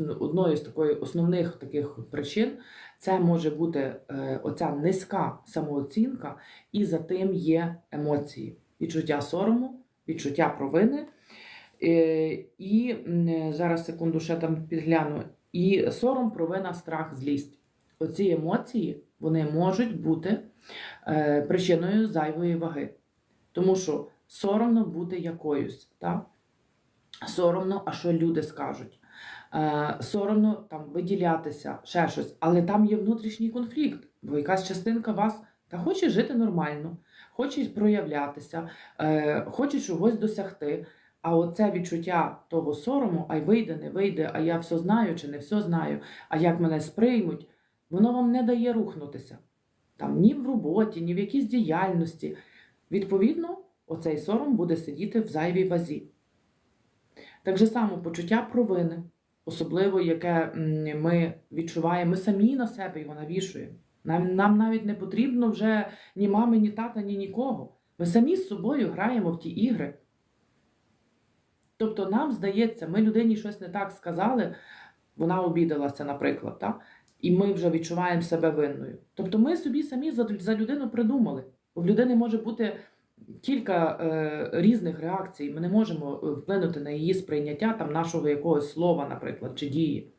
одною з такої основних таких причин це може бути е, оця низька самооцінка, і за тим є емоції, відчуття сорому, відчуття провини. Е, І зараз секунду ще там підгляну. І сором, провина, страх, злість. Оці емоції вони можуть бути е, причиною зайвої ваги. Тому що соромно бути якоюсь. Так? Соромно, а що люди скажуть. Е, соромно там виділятися, ще щось. Але там є внутрішній конфлікт, бо якась частинка вас та хоче жити нормально, хоче проявлятися, е, хоче чогось досягти. А оце відчуття того сорому, а й вийде, не вийде, а я все знаю чи не все знаю, а як мене сприймуть, воно вам не дає рухнутися. Там ні в роботі, ні в якійсь діяльності. Відповідно, оцей сором буде сидіти в зайвій вазі. Так же само почуття провини, особливо яке ми відчуваємо, ми самі на себе його навішуємо. Нам, нам навіть не потрібно вже ні мами, ні тата, ні нікого. Ми самі з собою граємо в ті ігри. Тобто нам здається, ми людині щось не так сказали, вона обідалася, наприклад, так? і ми вже відчуваємо себе винною. Тобто ми собі самі за, за людину придумали. Бо в людини може бути кілька е, різних реакцій. Ми не можемо е, вплинути на її сприйняття там, нашого якогось слова, наприклад, чи дії.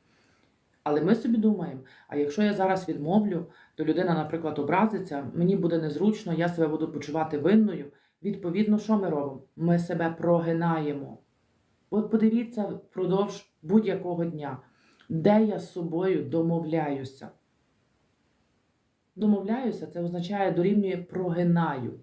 Але ми собі думаємо: а якщо я зараз відмовлю, то людина, наприклад, образиться, мені буде незручно, я себе буду почувати винною. Відповідно, що ми робимо? Ми себе прогинаємо. От подивіться впродовж будь-якого дня, де я з собою домовляюся. Домовляюся, це означає дорівнює прогинаю.